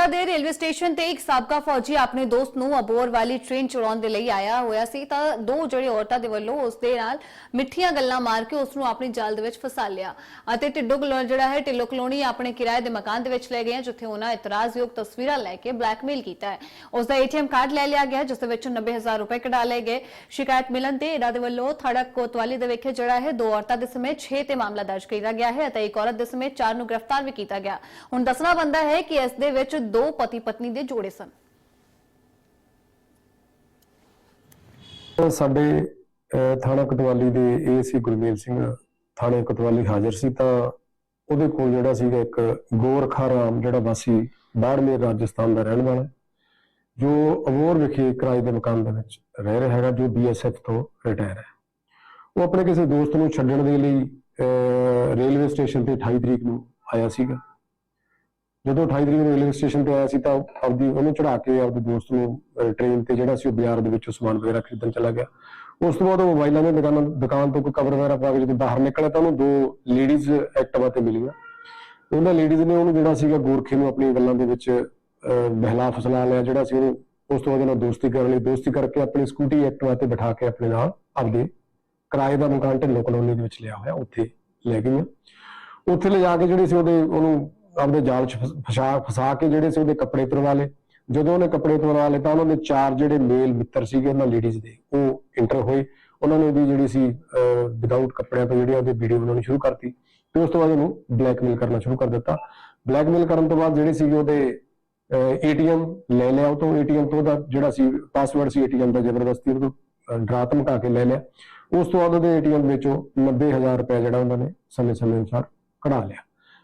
ਬਠਿੰਡਾ ਦੇ railway station ਤੇ ਇੱਕ ਸਾਬਕਾ ਫੌਜੀ ਆਪਣੇ ਦੋਸਤ ਨੂੰ ਅਬੋਰ ਵਾਲੀ ਟ੍ਰੇਨ ਚੜਾਉਣ ਦੇ ਲਈ ਆਇਆ ਹੋਇਆ ਸੀ ਤਾਂ ਦੋ ਜਿਹੜੇ ਔਰਤਾਂ ਦੇ ਵੱਲੋਂ ਉਸ ਦੇ ਨਾਲ ਮਿੱਠੀਆਂ ਗੱਲਾਂ ਮਾਰ ਕੇ ਉਸ ਨੂੰ ਆਪਣੀ ਜਾਲ ਦੇ ਵਿੱਚ ਫਸਾ ਲਿਆ ਅਤੇ ਢਿੱਡੋ ਕਲੋ ਜਿਹੜਾ ਹੈ ਢਿੱਲੋ ਕਲੋਨੀ ਆਪਣੇ ਕਿਰਾਏ ਦੇ ਮਕਾਨ ਦੇ ਵਿੱਚ ਲੈ ਗਏ ਜਿੱਥੇ ਉਹਨਾਂ ਇਤਰਾਜ਼ਯੋਗ ਤਸਵੀਰਾਂ ਲੈ ਕੇ ਬਲੈਕਮੇਲ ਕੀਤਾ ਹੈ। ਉਸ ਦਾ ਏਟੀਐਮ ਕਾਰਡ ਲੈ ਲਿਆ ਗਿਆ, ਜਿਸ ਦੇ ਵਿੱਚ 90000 ਰੁਪਏ ਕਢਾ ਲਏ ਗਏ। ਸ਼ਿਕਾਇਤ ਮਿਲਣ ਤੇ ਇਹਨਾਂ ਦੇ ਵੱਲੋਂ ਥੜਕ ਕੋਤਵਾਲੀ ਦੇ ਵਿਖੇ ਜਿਹੜਾ ਹੈ ਦੋ ਔਰਤਾਂ ਦੇ ਸਮੇਤ 6 ਤੇ ਮਾਮਲਾ ਦਰਜ ਕੀਤਾ ਗਿਆ ਹੈ ਅਤੇ ਇੱਕ ਔਰਤ ਦੇ ਸਮੇਤ 4 ਨੂੰ ਗ੍ਰਿਫਤਾਰ ਵੀ ਕੀਤਾ ਗਿਆ। ਹੁਣ ਦੱਸਣਾ ਬੰਦਾ ਹੈ ਕਿ ਇਸ ਦੇ ਵਿੱਚ ਦੋ ਪਤੀ ਪਤਨੀ ਦੇ ਜੋੜੇ ਸਨ। ਸਾਡੇ ਥਾਣਾ ਕਤਵਾਲੀ ਦੇ ਏਸੀ ਗੁਰਮੇਲ ਸਿੰਘ ਥਾਣੇ ਕਤਵਾਲੀ ਹਾਜ਼ਰ ਸੀ ਤਾਂ ਉਹਦੇ ਕੋਲ ਜਿਹੜਾ ਸੀਗਾ ਇੱਕ ਗੋਰਖਾ ਰਾਮ ਜਿਹੜਾ ਵਾਸੀ ਬਾੜਮੇਰ ਰਾਜਸਥਾਨ ਦਾ ਰਹਿਣ ਵਾਲਾ ਜੋ ਅਬੋਰ ਵਿਖੇ ਕਿਰਾਏ ਦੇ ਮਕਾਨ ਦੇ ਵਿੱਚ ਰਹਿ ਰਿਹਾ ਹੈਗਾ ਜੋ ਬੀਐਸਐਫ ਤੋਂ ਰਿਟਾਇਰ ਹੈ। ਉਹ ਆਪਣੇ ਕਿਸੇ ਦੋਸਤ ਨੂੰ ਛੱਡਣ ਦੇ ਲਈ ਅਹ, ਰੇਲਵੇ ਸਟੇਸ਼ਨ ਤੇ 28 ਤਰੀਕ ਨੂੰ ਆਇਆ ਸੀਗਾ। ਜਦੋਂ 28 ਤਰੀਕ ਨੂੰ ਰੇਲਵੇ ਸਟੇਸ਼ਨ ਤੇ ਆਇਆ ਸੀ ਤਾਂ ਆਪਦੀ ਉਹਨੂੰ ਚੜਾ ਕੇ ਆਪਦੇ ਦੋਸਤ ਨੂੰ ਟ੍ਰੇਨ ਤੇ ਜਿਹੜਾ ਸੀ ਉਹ ਬਾਜ਼ਾਰ ਦੇ ਵਿੱਚੋਂ ਸਮਾਨ ਵਗੈਰਾ ਖਰੀਦਣ ਚਲਾ ਗਿਆ। ਉਸ ਤੋਂ ਬਾਅਦ ਉਹ ਮੋਬਾਈਲਾਂ ਦੇ ਦੁਕਾਨ ਦੁਕਾਨ ਤੋਂ ਕੋਈ ਕਵਰ ਵਗੈਰਾ ਪਾ ਕੇ ਜਦੋਂ ਬਾਹਰ ਨਿਕਲਿਆ ਤਾਂ ਉਹਨੂੰ ਦੋ ਲੇਡੀਜ਼ ਐਕਟਿਵਾ ਤੇ ਮਿਲੀਆਂ। ਉਹਨਾਂ ਲੇਡੀਜ਼ ਨੇ ਉਹਨੂੰ ਜਿਹੜਾ ਸੀਗਾ ਗੋਰਖੇ ਨੂੰ ਆਪਣੀ ਗੱਲਾਂ ਦੇ ਵਿੱਚ ਬਹਿਲਾ ਫਸਲਾ ਲਿਆ, ਜਿਹੜਾ ਸੀ ਉਹਨੂੰ ਉਸ ਤੋਂ ਬਾਅਦ ਉਹਨਾਂ ਦੋਸਤੀ ਕਰਨ ਲਈ, ਦੋਸਤੀ ਕਰਕੇ ਆਪਣੀ ਸਕੂਟੀ ਐਕਟਿਵਾ ਤੇ ਬਿਠਾ ਕੇ ਆਪਣੇ ਨਾਲ ਆਪਦੇ ਕਿਰਾਏ ਦਾ ਮਕਾਨ ਢਿੱਲੋ ਕਲੋਨੀ ਦੇ ਵਿੱਚ ਲਿਆ ਹੋਇਆ, ਉੱਥੇ ਲੈ ਗਈਆਂ। ਉੱਥੇ ਲਿਜਾ ਕੇ ਜਿਹੜੇ ਸੀ ਉਹਦੇ, ਉਹਨੂੰ ਆਪਦੇ ਜਾਲ 'ਚ ਫਸਾ ਫਸਾ ਕੇ ਜਿਹੜੇ ਸੀ ਉਹਦੇ ਕੱਪੜੇ ਤੁਰਵਾ ਲਏ। ਜਦੋਂ ਉਹਨੇ ਕੱਪੜੇ ਤੁਰਵਾ ਲਏ ਤਾਂ ਉਹਨਾਂ ਦੇ ਚਾਰ ਜਿਹੜੇ ਮੇਲ ਮਿੱਤਰ ਸੀਗੇ, ਉਹਨਾਂ ਲੇਡੀਜ਼ ਦੇ, ਉਹ ਇੰਟਰ ਹੋਏ। ਉਹਨਾਂ ਨੇ ਉਹਦੀ ਜਿਹੜੀ ਸੀ ਵਿਦਆਊਟ ਕੱਪੜਿਆਂ ਤੋਂ ਜਿਹੜੀ ਉਹਦੀ ਵੀਡੀਓ ਬਣਾਉਣੀ ਸ਼ੁਰੂ ਕਰਤੀ। ਤੇ ਉਸ ਤੋਂ ਬਾਅਦ ਉਹਨੂੰ ਬਲੈਕਮੇਲ ਕਰਨਾ ਸ਼ੁਰੂ ਕਰ ਦਿੱਤਾ। ਬਲੈਕਮੇਲ ਕਰਨ ਤੋਂ ਬਾਅਦ ਜਿਹੜੇ ਸੀਗੇ ਉਹਦੇ ਏਟੀਐਮ ਲੈ ਲਿਆ ਉਹ ਤੋਂ। ਏਟੀਐਮ ਤੋਂ ਉਹਦਾ ਜਿਹੜਾ ਸੀ ਪਾਸਵਰਡ ਸੀ ਏਟੀਐਮ ਦਾ ਜ਼ਬਰਦਸਤੀ ਉਹ ਤੋਂ ਡਰਾ ਧਮਕਾ ਕੇ ਲੈ ਲਿਆ। ਉਸ ਤੋਂ ਬਾਅਦ ਉਹਦੇ ਏਟੀਐਮ ਵਿੱਚੋਂ 90000 ਰੁਪਏ ਜਿਹੜਾ ਉਹਨਾਂ ਨੇ ਸਮੇਂ ਸਮੇਂ ਅਨੁਸਾਰ ਕਢਾ ਲਿਆ।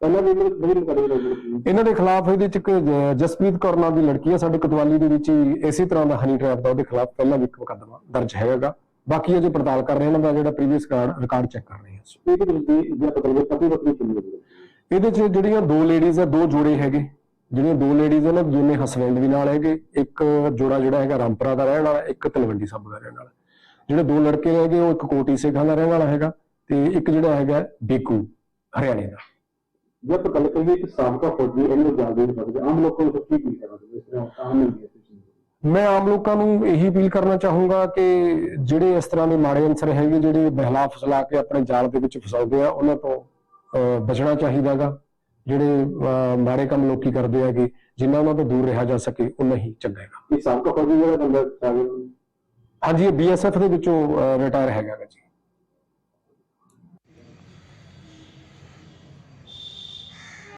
ਇਹਨਾਂ ਦੇ ਬੜੀ ਕਰੀ ਲੋਕ ਇਹਨਾਂ ਦੇ ਖਿਲਾਫ ਇਹਦੇ ਚ ਇੱਕ ਜ- ਜਸਪ੍ਰੀਤ ਕੌਰ ਨਾਮ ਦੀ ਲੜਕੀ ਹੈ ਸਾਡੇ ਕਤਵਾਲੀ ਦੇ ਵਿੱਚ ਹੀ ਇਸੇ ਤਰ੍ਹਾਂ ਦਾ ਹਨੀ ਟ੍ਰੈਪ ਦਾ ਉਹਦੇ ਖਿਲਾਫ ਪਹਿਲਾਂ ਵੀ ਇੱਕ ਮੁਕੱਦਮਾ ਦਰਜ ਹੈਗਾ ਬਾਕੀ ਅਜੇ ਪੜਤਾਲ ਕਰ ਰਹੇ ਹਾਂ ਇਹਨਾਂ ਦਾ ਜਿਹੜਾ ਪ੍ਰੀਵੀਅਸ ਰਿਕਾਰਡ ਰਿਕਾਰਡ ਚੈੱਕ ਕਰ ਰਹੇ ਹਾਂ ਅਸੀਂ। ਇਹ ਜੇ ਪਤੀ ਪਤਨੀ ਇਹਦੇ ਚ ਜਿਹੜੀਆਂ ਦੋ ਲੇਡੀਜ਼ ਆ ਦੋ ਜੋੜੇ ਹੈਗੇ। ਜਿਹੜੀਆਂ ਦੋ ਲੇਡੀਜ਼ ਨੇ ਦੋਨੇ ਹਸਬੈਂਡ ਵੀ ਨਾਲ ਹੈਗੇ। ਇੱਕ ਜੋੜਾ ਜਿਹੜਾ ਹੈਗਾ ਰਾਮਪੁਰਾ ਦਾ ਰਹਿਣ ਵਾਲਾ ਇੱਕ ਤਲਵੰਡੀ ਸਾਬੋ ਦਾ ਰਹਿਣ ਵਾਲਾ। ਜਿਹੜੇ ਦੋ ਲੜਕੇ ਹੈਗੇ ਉਹ ਇੱਕ ਕੋਟੀ ਸੇਖਾਂ ਦਾ ਰਹਿਣ ਵਾਲਾ ਹੈਗਾ ਤੇ ਇੱਕ ਜਿਹੜਾ ਹੈਗਾ ਬੇਕੂ ਹਰਿਆਣੇ ਦਾ। ਜੇ ਆਪਾਂ ਗੱਲ ਕਰੀਏ ਕਿ ਸਾਬਕਾ ਫੌਜੀ ਇਹਨੂੰ ਜਾਣਦੇ ਨਹੀਂ ਸਕਦੇ ਆਮ ਲੋਕਾਂ ਨੂੰ ਕੀ ਕੀ ਕਰਨਾ ਚਾਹੀਦਾ ਇਸ ਤਰ੍ਹਾਂ ਆਮ ਨਹੀਂ ਹੈ? ਮੈਂ ਆਮ ਲੋਕਾਂ ਨੂੰ ਇਹੀ ਅਪੀਲ ਕਰਨਾ ਚਾਹੂੰਗਾ ਕਿ ਜਿਹੜੇ ਇਸ ਤਰ੍ਹਾਂ ਦੇ ਮਾੜੇ ਅਨਸਰ ਹੈਗੇ ਜਿਹੜੇ ਬਹਿਲਾ ਫਸਲਾ ਕੇ ਆਪਣੇ ਜਾਲ ਦੇ ਵਿੱਚ ਫਸਾਉਂਦੇ ਆ ਉਹਨਾਂ ਤੋਂ ਬਚਣਾ ਚਾਹੀਦਾਗਾ। ਜਿਹੜੇ ਮਾੜੇ ਕੰਮ ਲੋਕੀ ਕਰਦੇ ਹੈਗੇ ਜਿੰਨਾ ਉਹਨਾਂ ਤੋਂ ਦੂਰ ਰਿਹਾ ਜਾ ਸਕੇ ਉਨਾ ਹੀ ਚੰਗਾ ਹੈਗਾ। ਇਹ ਸਾਬਕਾ ਫੌਜੀ ਜਿਹੜਾ ਬੰਦਾ ਹਾਂਜੀ ਇਹ ਬੀਐਸਐਫ ਦੇ ਵਿੱਚੋਂ ਰਿਟਾਇਰ ਹੈਗਾ ਜੀ।